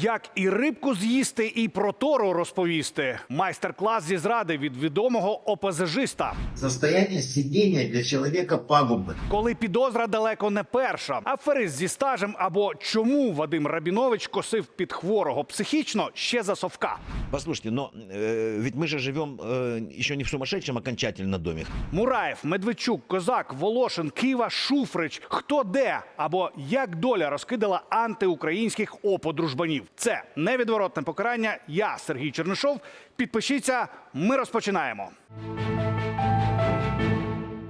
Як і рибку з'їсти, і про тору розповісти. Майстер-клас зі зради від відомого ОПЗЖиста. Состояние сидения для человека пагубно. Коли підозра далеко не перша, аферист зі стажем або чому Вадим Рабінович косив під хворого психічно ще за совка. Послушайте, но э, ведь мы же живем э, еще не в сумасшедшем окончательно доме. Мураєв, Медведчук, Козак, Волошин, Кива, Шуфрич. Хто де або як доля розкидала антиукраїнських оподружбанів. Це невідворотне покарання. Я Сергій Чернишов. Підпишіться. Ми розпочинаємо.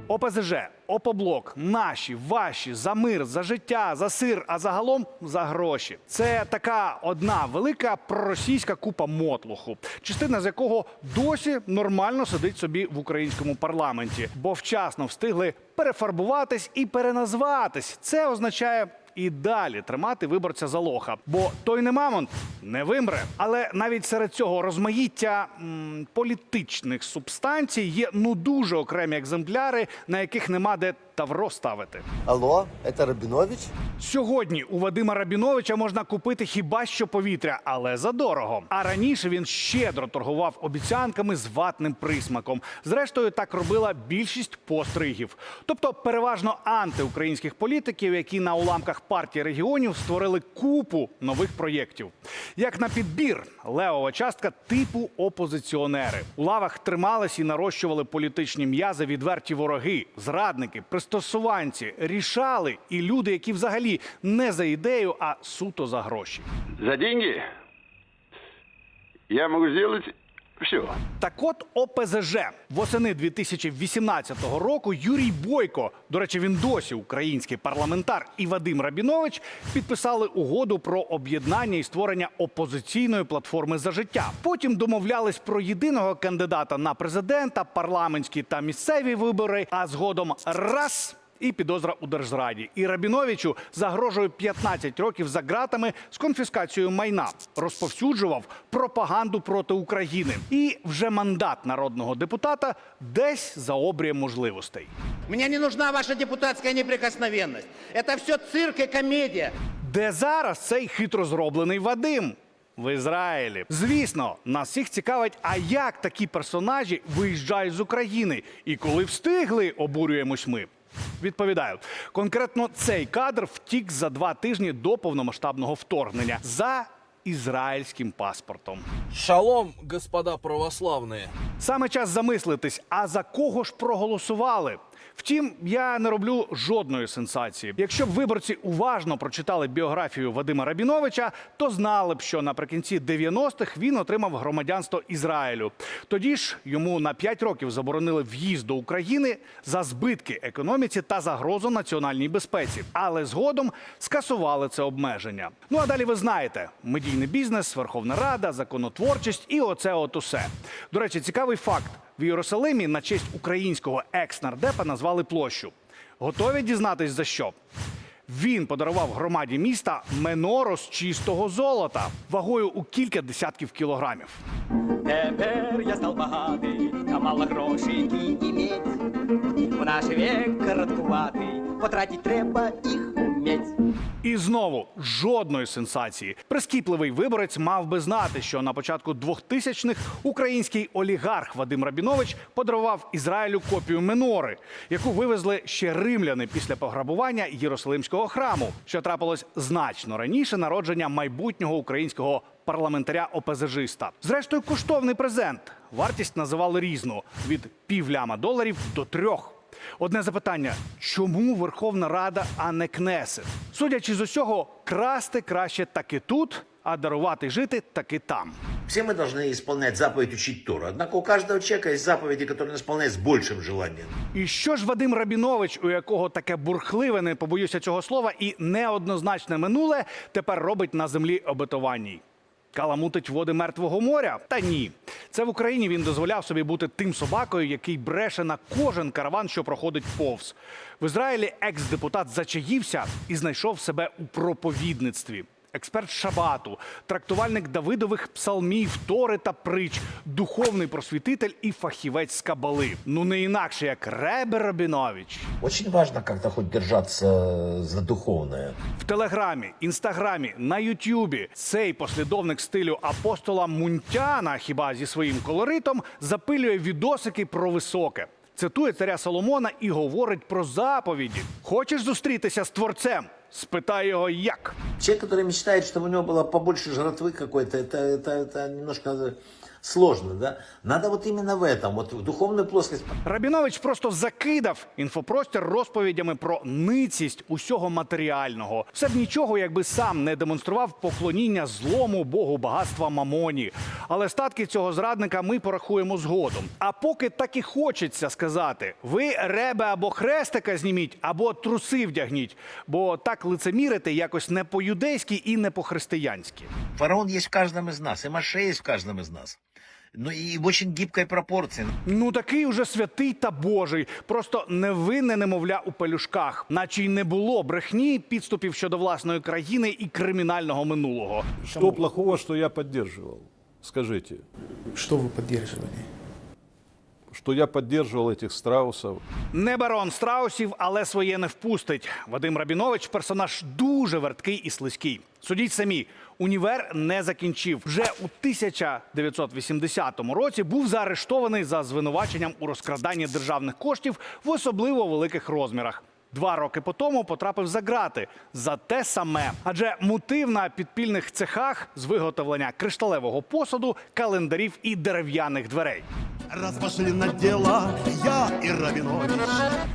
ОПЗЖ, ОПОБЛОК, наші, ваші, за мир, за життя, за сир, а загалом за гроші. Це така одна велика проросійська купа мотлуху, частина з якого досі нормально сидить собі в українському парламенті, бо вчасно встигли перефарбуватись і переназватись. Це означає. І далі тримати виборця за лоха, бо той не мамонт не вимре. Але навіть серед цього розмаїття м, політичних субстанцій є ну дуже окремі екземпляри, на яких нема де тавро ставити. Алло, это Рабинович? Сьогодні у Вадима Рабіновича можна купити хіба що повітря, але за дорого. А раніше він щедро торгував обіцянками з ватним присмаком. Зрештою, так робила більшість постригів, тобто переважно антиукраїнських політиків, які на уламках партії регіонів створили купу нових проєктів. Як на підбір, левова частка типу опозиціонери у лавах тримались і нарощували політичні м'язи відверті вороги, зрадники, пристосуванці, рішали і люди, які взагалі не за ідею, а суто за гроші. За деньги я можу сделать все. Так от ОПЗЖ восени 2018 року Юрій Бойко, до речі, він досі український парламентар, і Вадим Рабінович підписали угоду про об'єднання і створення опозиційної платформи за життя. Потім домовлялись про єдиного кандидата на президента, парламентські та місцеві вибори. А згодом раз. І підозра у держзраді. І Рабіновичу загрожує 15 років за ґратами з конфіскацією майна. Розповсюджував пропаганду проти України. І вже мандат народного депутата десь за обрієм можливостей. Мне не нужна ваша депутатская неприкосновенность. Это все цирк и комедия. Де зараз цей хитро зроблений Вадим? В Ізраїлі. Звісно, нас всіх цікавить, а як такі персонажі виїжджають з України і коли встигли, обурюємось ми. Відповідаю, конкретно цей кадр втік за два тижні до повномасштабного вторгнення за ізраїльським паспортом. Шалом, господа православні! Саме час замислитись, а за кого ж проголосували? Втім, я не роблю жодної сенсації. Якщо б виборці уважно прочитали біографію Вадима Рабіновича, то знали б, що наприкінці 90-х він отримав громадянство Ізраїлю. Тоді ж йому на 5 років заборонили в'їзд до України за збитки економіці та загрозу національній безпеці. Але згодом скасували це обмеження. Ну а далі ви знаєте: медійний бізнес, Верховна Рада, законотворчість і оце от усе. До речі, цікавий факт: в Єрусалимі на честь українського екс-нардепа назвали площу. Готові дізнатись за що? Він подарував громаді міста менору з чистого золота вагою у кілька десятків кілограмів. Тепер я став багатий, та мало грошей іметь. В наш век короткуватий, потратить треба їх уметь. І знову жодної сенсації. Прискіпливий виборець мав би знати, що на початку 2000-х український олігарх Вадим Рабінович подарував Ізраїлю копію Менори, яку вивезли ще римляни після пограбування Єрусалимського храму, що трапилось значно раніше народження майбутнього українського парламентаря ОПЗЖиста. Зрештою, коштовний презент. Вартість називали різну від півляма доларів до трьох. Одне запитання: чому Верховна Рада, а не Кнесет? Судячи з усього, красти краще таки тут, а дарувати жити таки там. Все мы должны исполнять заповедь учить Тору. Однако у каждого человека есть заповеди, которые он исполняет с большим желанием. І що ж Вадим Рабінович, у якого таке бурхливе, не побоюся цього слова, і неоднозначне минуле, тепер робить на землі обетованій? Каламутить води мертвого моря? Та ні. Це в Україні він дозволяв собі бути тим собакою, який бреше на кожен караван, що проходить повз. В Ізраїлі екс-депутат зачаївся і знайшов себе у проповідництві. Експерт шабату, трактувальник Давидових псалмів, тори та притч, духовний просвітитель і фахівець з кабали. Ну не інакше як Ребе Рабінович. Очень важно как-то хоть держаться за духовное. В телеграмі, інстаграмі, на Ютюбі цей послідовник стилю апостола Мунтяна, хіба зі своїм колоритом, запилює відосики про високе. Цитує царя Соломона і говорить про заповіді. Хочеш зустрітися з творцем? Спитай його як. Человек, который мечтает, чтобы у него было побольше жратвы какой-то, это, это, это немножко сложно, да? Надо вот именно в этом, вот в духовную плоскость. Рабінович просто закидав інфопростір розповідями про ницість усього матеріального. Все б нічого, якби сам не демонстрував поклоніння злому богу багатства Мамоні. Але статки цього зрадника ми порахуємо згодом. А поки так і хочеться сказати: ви ребе або хрестика зніміть, або труси вдягніть, бо так лицемірити якось не по-юдейськи і не по-християнськи. Фараон есть в каждом из нас, и Маше есть в каждом из нас. Ну и в очень гибкой пропорции. Ну такий уже святий та божий, просто невинне немовля у пелюшках, наче й не було брехні, підступів щодо власної країни і кримінального минулого. Что плохого, что я поддерживал? Скажите, Что вы поддерживали? что я поддерживал этих страусов, Не барон страусів, але своє не впустить. Вадим Рабінович персонаж дуже верткий і слизький. Судіть самі, універ не закінчив. Вже у 1980 році був заарештований за звинуваченням у розкраданні державних коштів в особливо великих розмірах. Два роки по тому потрапив за грати за те саме, адже мутив на підпільних цехах з виготовлення кришталевого посуду, календарів і дерев'яних дверей. Раз пошли на дела, я и Рабинович.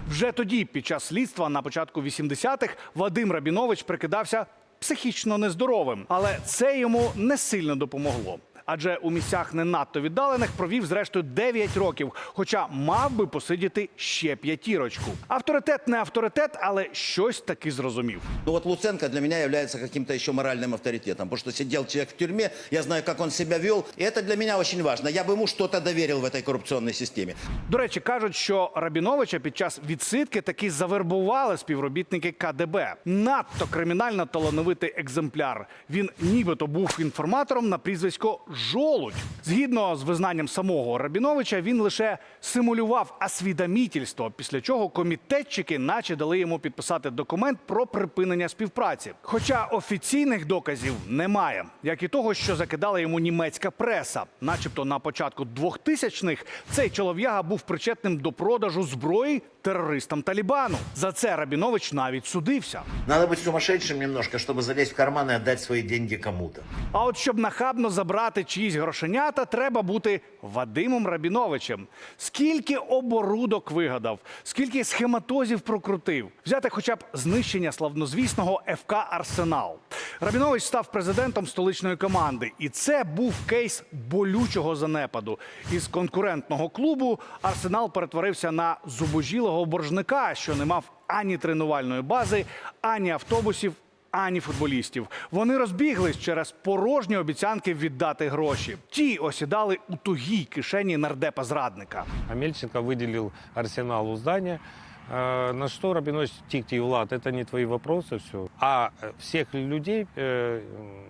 Вже тоді, під час слідства на початку 80-х, Вадим Рабінович прикидався психічно нездоровим, але це йому не сильно допомогло Адже у місцях не надто віддалених провів зрештою 9 років, хоча мав би посидіти ще п'ятірочку. Авторитет не авторитет, але щось таки зрозумів. Ну вот Луценко для меня является каким-то еще моральным авторитетом, потому что сидел человек в тюрьме, я знаю, как он себя вел, и это для меня очень важно. Я бы ему что-то доверил в этой коррупционной системе. До речі, кажуть, що Рабіновича під час відсидки таки завербували співробітники КДБ. Надто кримінально талановитий екземпляр. Він нібито був інформатором на прізвисько Жолудь. Згідно з визнанням самого Рабіновича, він лише симулював освідомітельство, після чого комітетчики наче дали йому підписати документ про припинення співпраці. Хоча офіційних доказів немає, як і того, що закидала йому німецька преса, начебто на початку 2000-х цей чолов'яга був причетним до продажу зброї терористам Талібану. За це Рабінович навіть судився. Надо быть сумасшедшим немножко, чтобы залезть в карман и отдать свои деньги кому-то. А от щоб нахабно забрати чиїсь грошенята, треба бути Вадимом Рабіновичем. Скільки оборудок вигадав, скільки схематозів прокрутив, взяти хоча б знищення славнозвісного ФК Арсенал. Рабінович став президентом столичної команди, і це був кейс болючого занепаду. Із конкурентного клубу Арсенал перетворився на зубожілого боржника, що не мав ані тренувальної бази, ані автобусів, ані футболістів. Вони розбіглись через порожні обіцянки віддати гроші. Ті осідали у тугій кишені нардепа зрадника. Амельченко выделил арсеналу здание, э, на что Рабинович тихо Влад, это не твои вопросы, все. А э, всех людей, э, м,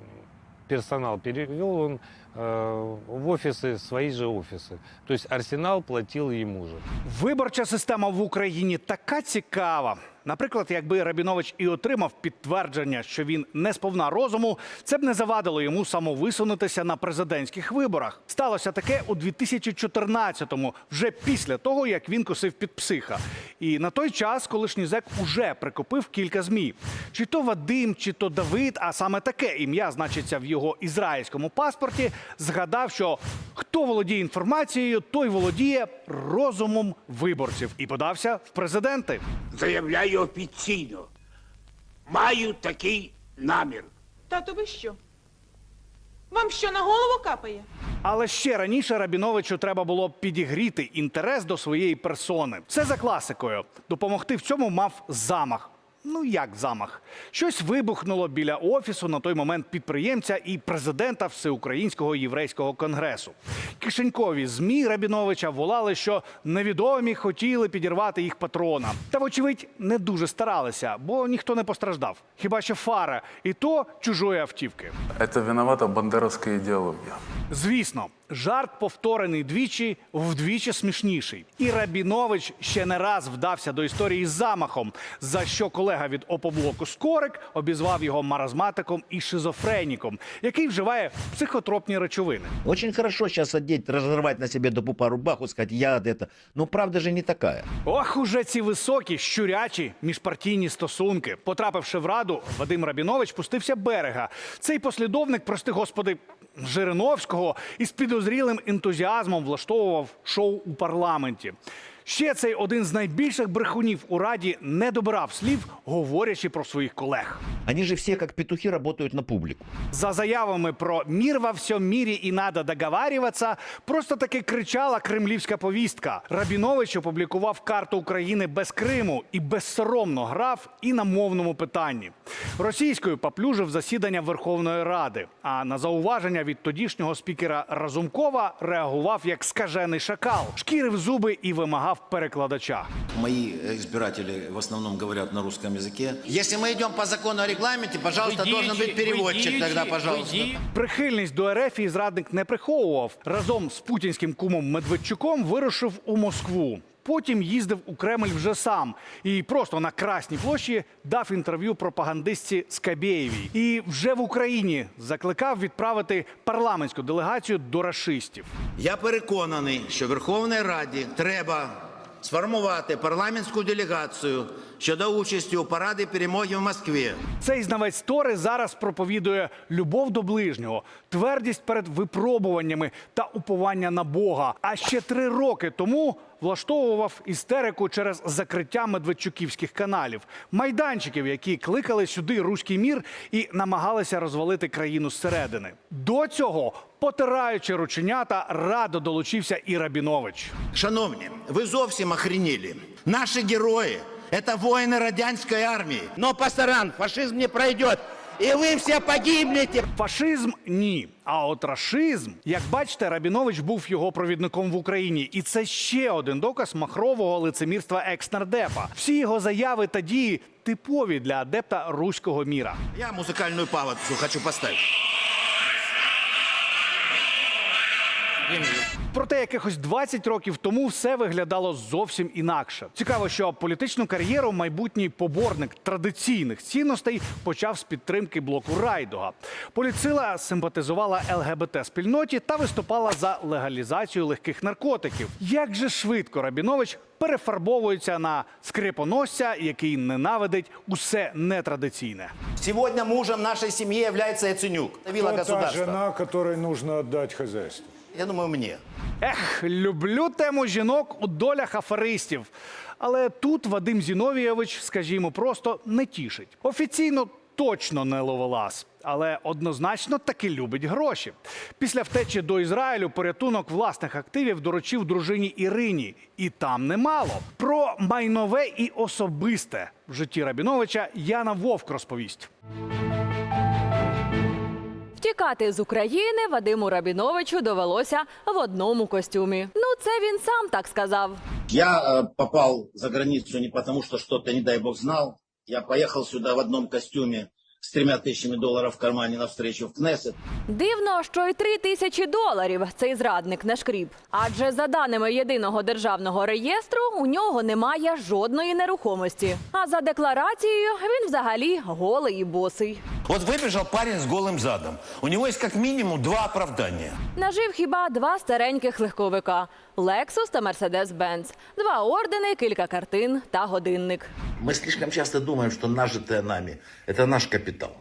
персонал перевел он э, в офисы, свои же офисы. То есть арсенал платил ему же. Виборча система в Україні така цікава. Наприклад, якби Рабінович і отримав підтвердження, що він не сповна розуму, це б не завадило йому самовисунутися на президентських виборах. Сталося таке у 2014-му, вже після того, як він косив під психа. І на той час колишній зек уже прикупив кілька змі. Чи то Вадим, чи то Давид, а саме таке ім'я значиться в його ізраїльському паспорті, згадав, що хто володіє інформацією, той володіє розумом виборців і подався в президенти. Заявляю офіційно. Маю такий намір. Тату, ви що? Вам що на голову капає? Але ще раніше Рабіновичу треба було підігріти інтерес до своєї персони. Все за класикою. Допомогти в цьому мав замах. Ну як замах? Щось вибухнуло біля офісу на той момент підприємця і президента Всеукраїнського єврейського конгресу. Кишенькові змі Рабіновича волали, що невідомі хотіли підірвати їх патрона. Та, вочевидь, не дуже старалися, бо ніхто не постраждав. Хіба що фара, і то чужої автівки. Это виновата бандеровская идеология. Звісно, жарт повторений двічі, вдвічі смішніший. І Рабінович ще не раз вдався до історії з замахом, за що колега від опоблоку Скорик обізвав його маразматиком і шизофреніком, який вживає психотропні речовини. Очень хорошо сейчас одеть, разорвать на себе до пупа рубаху, сказать, я это. Но правда же не такая. Ох, уже ці високі, щурячі міжпартійні стосунки. Потрапивши в раду, Вадим Рабінович пустився берега. Цей послідовник, прости господи, Жириновського із підозрілим ентузіазмом влаштовував шоу у парламенті. Ще цей один з найбільших брехунів у раді не добирав слів, говорячи про своїх колег. Они же все как петухи работают на публику. За заявами про мір во всьому мірі і надо договарюватися, просто таки кричала кремлівська повістка. Рабінович опублікував карту України без Криму і безсоромно грав і на мовному питанні. Російською поплюжив засідання Верховної Ради. А на зауваження від тодішнього спікера Разумкова реагував як скажений шакал, шкірив зуби і вимагав перекладача. Мои избиратели в основном говорят на русском языке. Если мы идем по закону о регламенте, пожалуйста, должен быть переводчик тогда, пожалуйста. Прихильність до РФ зрадник не приховував. Разом з путінським кумом Медведчуком вирушив у Москву. Потім їздив у Кремль вже сам і просто на Красній площі дав інтерв'ю пропагандистці Скабєєвій. І вже в Україні закликав відправити парламентську делегацію до рашистів. Я переконаний, що Верховній Раді треба сформувати парламентську делегацію щодо участі у параді перемоги в Москві. Цей знавець Тори зараз проповідує любов до ближнього, твердість перед випробуваннями та уповання на Бога. А ще три роки тому влаштовував істерику через закриття медведчуківських каналів, майданчиків, які кликали сюди руський мір і намагалися розвалити країну зсередини. До цього, потираючи рученята, радо долучився і Рабінович. Шановні, ви зовсім охренели. Наші герої – це воїни радянської армії. Но, пасаран, фашизм не пройдет, и вы все погибнете. Фашизм ні. А от рашизм, як бачите, Рабінович був його провідником в Україні, і це ще один доказ махрового лицемірства екс-нардепа. Всі його заяви та дії типові для адепта руського міра. Я музикальну паузу хочу поставити. Проте якихось 20 років тому все виглядало зовсім інакше. Цікаво, що політичну кар'єру майбутній поборник традиційних цінностей почав з підтримки блоку Райдога. Поліцила симпатизувала ЛГБТ спільноті та виступала за легалізацію легких наркотиків. Як же швидко Рабінович перефарбовується на скрипоносця, який ненавидить усе нетрадиційне. Сегодня мужем нашей семьи является Яценюк. Вилла государства. которой нужно отдать хозяйство. Я думаю, мне. Ех, люблю тему жінок у долях аферистів. Але тут Вадим Зіновійович, скажімо, просто не тішить. Офіційно точно не ловелас, але однозначно таки любить гроші. Після втечі до Ізраїлю порятунок власних активів доручив дружині Ірині, і там немало. Про майнове і особисте в житті Рабіновича Яна Вовк розповість. Втікати з України Вадиму Рабіновичу довелося в одному костюмі. Ну, це він сам так сказав. Я э, попал за границю не тому, що щось, не дай бог, знав. Я поїхав сюди в одному костюме с тремя тысячами долларов в кармане навстречу в Кнессет. Дивно, що й три тисячі доларів цей зрадник не шкріб. Адже за даними єдиного державного реєстру у нього немає жодної нерухомості. А за декларацією він взагалі голий і босий. Вот выбежал парень с голым задом. У него есть как минимум два оправдания. Нажив хіба два стареньких легковика: Lexus та Mercedes-Benz, два ордени, кілька картин та годинник. Мы слишком часто думаем, что нажитое нами – это наш капитал.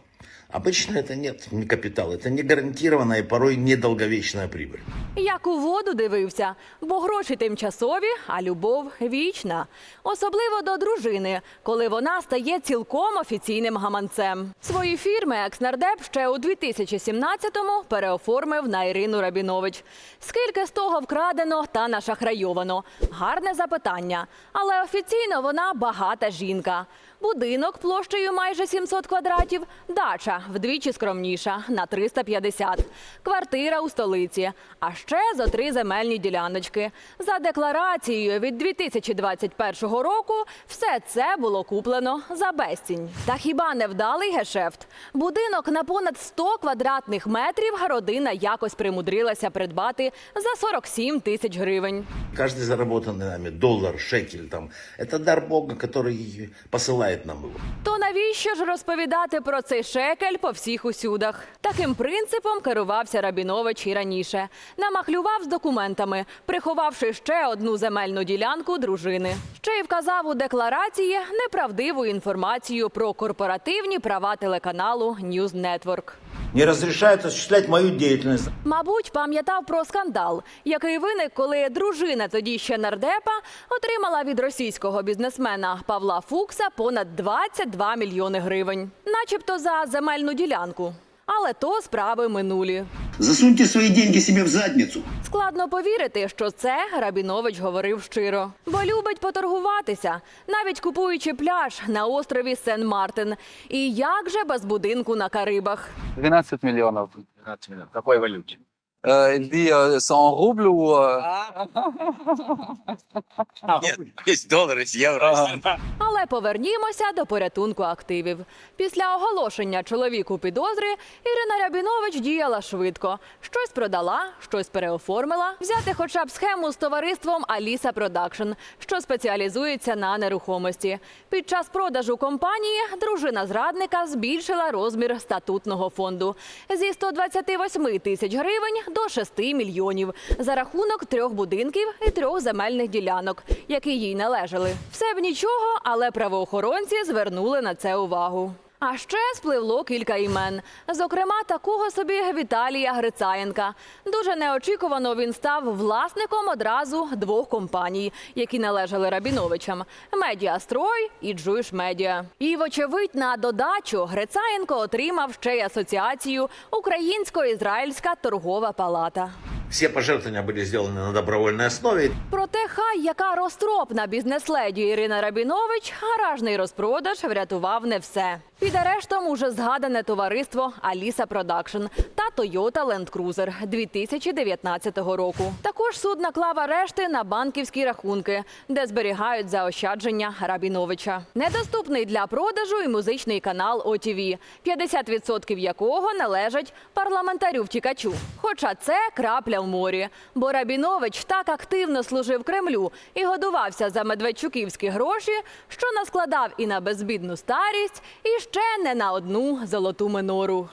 Обычно это нет, не капитал. Это не гарантированная и порой недолговечная прибыль. Як у воду дивився, бо гроші тимчасові, а любов вічна. Особливо до дружини, коли вона стає цілком офіційним гаманцем. Свої фірми екснардеп ще у 2017-му переоформив на Ірину Рабінович. Скільки з того вкрадено та нашахрайовано? Гарне запитання. Але офіційно вона багата жінка. будинок площею майже 700 квадратів, дача вдвічі скромніша на 350, квартира у столиці, а ще зо три земельні діляночки. За декларацією від 2021 року все це було куплено за безцінь. Та хіба не вдалий гешефт? Будинок на понад 100 квадратних метрів родина якось примудрилася придбати за 47 тисяч гривень. Каждый заработанный нами доллар, шекель, там, это дар Бога, который посылает нам его. То навіщо ж розповідати про цей шекель по всіх усюдах? Таким принципом керувався Рабінович і раніше. Намахлював з документами, приховавши ще одну земельну ділянку дружини. Ще й вказав у декларації неправдиву інформацію про корпоративні права телеканалу News Network. Не разрешают осуществлять мою деятельность. Мабуть, пам'ятав про скандал, який виник, коли дружина тоді ще нардепа отримала від російського бізнесмена Павла Фукса понад 22 мільйони гривень, начебто за земельну ділянку. Але то справи минулі. Засуньте свої деньги себе в задницю. Складно повірити, що це Рабінович говорив щиро, бо любить поторгуватися, навіть купуючи пляж на острові Сен-Мартин. І як же без будинку на Карибах? 12 миллионов. В какой валюте? C'est en рубль ou... Есть евро. Але повернімося до порятунку активів. Після оголошення чоловіку підозри Ірина Рябінович діяла швидко. Щось продала, щось переоформила. Взяти хоча б схему з товариством Аліса Продакшн, що спеціалізується на нерухомості. Під час продажу компанії дружина зрадника збільшила розмір статутного фонду зі 128 тисяч гривень до 6 мільйонів за рахунок трьох будинків і трьох земельних ділянок, які їй належали. Все б нічого, але правоохоронці звернули на це увагу. А ще спливло кілька імен. Зокрема, такого собі Віталія Грицаєнка. Дуже неочікувано він став власником одразу двох компаній, які належали Рабіновичам: Медіастрой і Джуш Медіа. І, вочевидь, на додачу Грицаєнко отримав ще й асоціацію Українсько-Ізраїльська торгова палата. Все пожертвования были сделаны на добровольной основе. Проте хай яка розтропна бізнес-леді Ірина Рабінович, гаражний розпродаж врятував не все. Під арештом уже згадане товариство Аліса Продакшн та Toyota Land Cruiser 2019 року. Також суд наклав арешти на банківські рахунки, де зберігають заощадження Рабіновича. Недоступний для продажу і музичний канал ОТВ, 50% якого належать парламентарю втікачу. Хоча це крапля в морі, бо Рабінович так активно служив Кремлю і годувався за медведчуківські гроші, що наскладав і на безбідну старість, і ще не на одну золоту минору.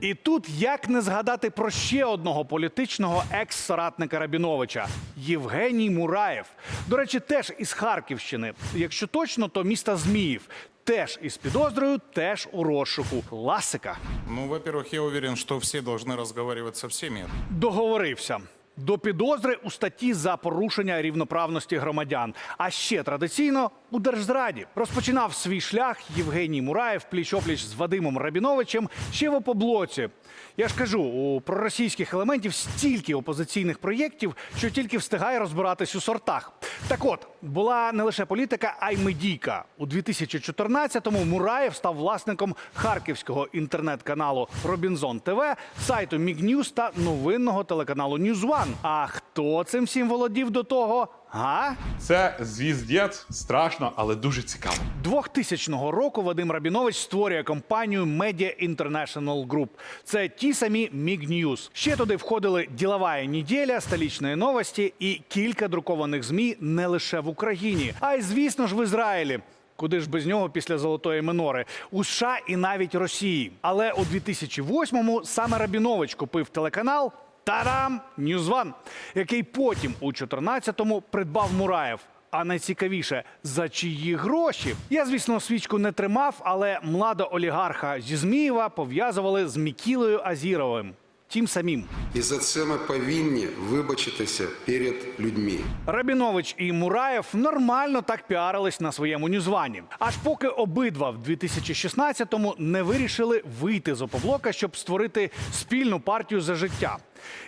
І тут як не згадати про ще одного політичного екс-соратника Рабіновича Євгеній Мураєв. До речі, теж із Харківщини. Якщо точно, то міста Зміїв. Теж із підозрою, теж у розшуку. Класика. Ну, во-первых, я уверен, что все должны разговаривать со всеми. Договорився. До підозри у статті за порушення рівноправності громадян. А ще традиційно у держзраді розпочинав свій шлях Євгеній Мураєв пліч-опліч з Вадимом Рабіновичем ще в опоблоці. Я ж кажу, у проросійських елементів стільки опозиційних проєктів, що тільки встигає розбиратись у сортах. Так от була не лише політика, а й медійка. У 2014-му Мураєв став власником харківського інтернет-каналу Робінзон ТВ, сайту Мігнюз та новинного телеканалу Ньюзван. А хто цим всім володів до того? Га? Це звіздець, страшно, але дуже цікаво. 2000 року Вадим Рабінович створює компанію Media International Group. Це ті самі Mig News. Ще туди входили ділова неділя, столічні новості і кілька друкованих змі не лише в Україні, а й звісно ж в Ізраїлі. Куди ж без нього після золотої минори у США і навіть Росії. Але у 2008-му саме Рабінович купив телеканал Тарам Ньюзван, який потім у 14-му придбав Мураєв. А найцікавіше, за чиї гроші? Я, звісно, свічку не тримав, але млада олігарха зі Змієва пов'язували з Мікілою Азіровим. Тим самим. І за це ми повинні вибачитися перед людьми. Рабінович і Мураєв нормально так піарились на своєму ньюзвані. Аж поки обидва в 2016-му не вирішили вийти з опоблока, щоб створити спільну партію за життя.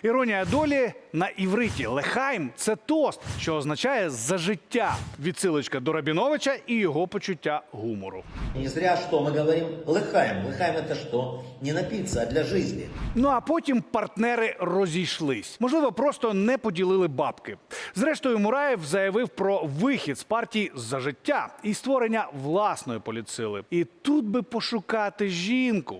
Іронія долі на івриті Лехайм це тост, що означає за життя. Відсилочка до Рабіновича і його почуття гумору. Не зря, что мы говорим лыхаем. Лыхаем это что? Не напиться, а для жизни. Ну а потім партнери розійшлись. Можливо, просто не поділили бабки. Зрештою, Мураєв заявив про вихід з партії за життя і створення власної політсили. І тут би пошукати жінку.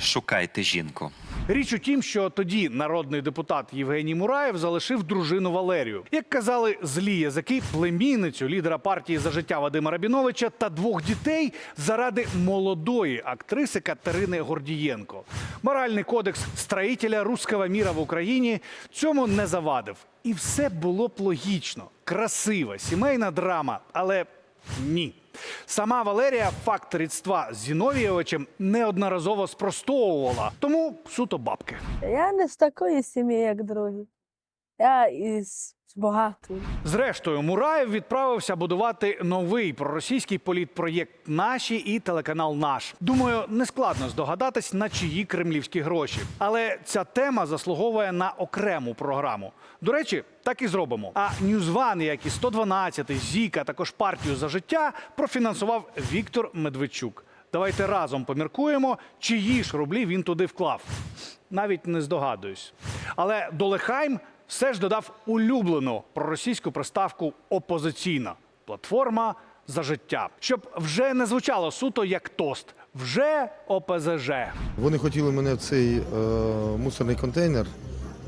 Шукайте жінку. Річ у тім, що тоді народний депутат Євгеній Мураєв залишив дружину Валерію. Як казали злі язики, племінницю лідера партії за життя Вадима Рабіновича та двох дітей заради молодої актриси Катерини Гордієнко. Моральний кодекс строїтеля руського міра в Україні цьому не завадив. І все було б логічно, красива, сімейна драма, але ні. Сама Валерія факт рідства з Зіновійовичем неодноразово спростовувала, тому суто бабки. Я не з такої сім'ї, як другі. Я із багатої. Зрештою, Мураєв відправився будувати новий проросійський політпроєкт Наші і телеканал Наш. Думаю, нескладно здогадатись, на чиї кремлівські гроші. Але ця тема заслуговує на окрему програму. До речі, так і зробимо. А Ньюзван, як і 112, Зіка, також партію за життя профінансував Віктор Медведчук. Давайте разом поміркуємо, чиї ж рублі він туди вклав. Навіть не здогадуюсь. Але Долехайм все ж додав улюблену проросійську приставку опозиційна платформа за життя, щоб вже не звучало суто як тост, вже ОПЗЖ. Вони хотіли мене в цей е, мусорний контейнер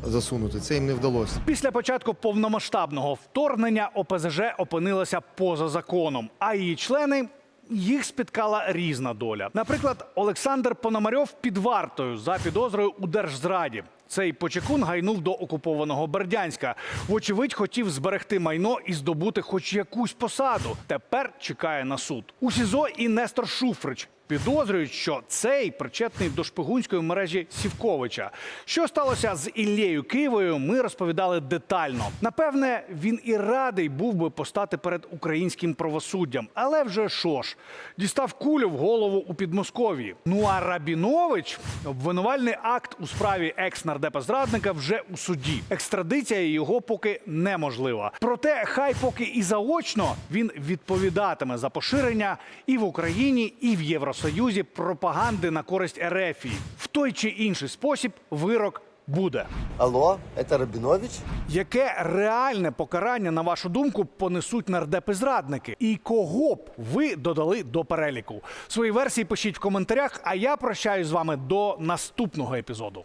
засунути. Це їм не вдалося. Після початку повномасштабного вторгнення ОПЗЖ опинилася поза законом, а її члени. Їх спіткала різна доля. Наприклад, Олександр Пономарьов під вартою за підозрою у держзраді. Цей почекун гайнув до окупованого Бердянська. Вочевидь, хотів зберегти майно і здобути хоч якусь посаду. Тепер чекає на суд. У СІЗО і Нестор Шуфрич підозрюють, що цей причетний до шпигунської мережі Сівковича. Що сталося з Іллею Києвою, ми розповідали детально. Напевне, він і радий був би постати перед українським правосуддям. Але вже що ж, дістав кулю в голову у Підмосков'ї. Ну а Рабінович обвинувальний акт у справі екс-нардепа зрадника вже у суді. Екстрадиція його поки неможлива. Проте, хай поки і заочно він відповідатиме за поширення і в Україні, і в Євросоюзі пропаганди на користь Ерефії. В той чи інший спосіб вирок буде. Алло, це Рабінович? Яке реальне покарання, на вашу думку, понесуть нардепи-зрадники? І кого б ви додали до переліку? Свої версії пишіть в коментарях, а я прощаюсь з вами до наступного епізоду.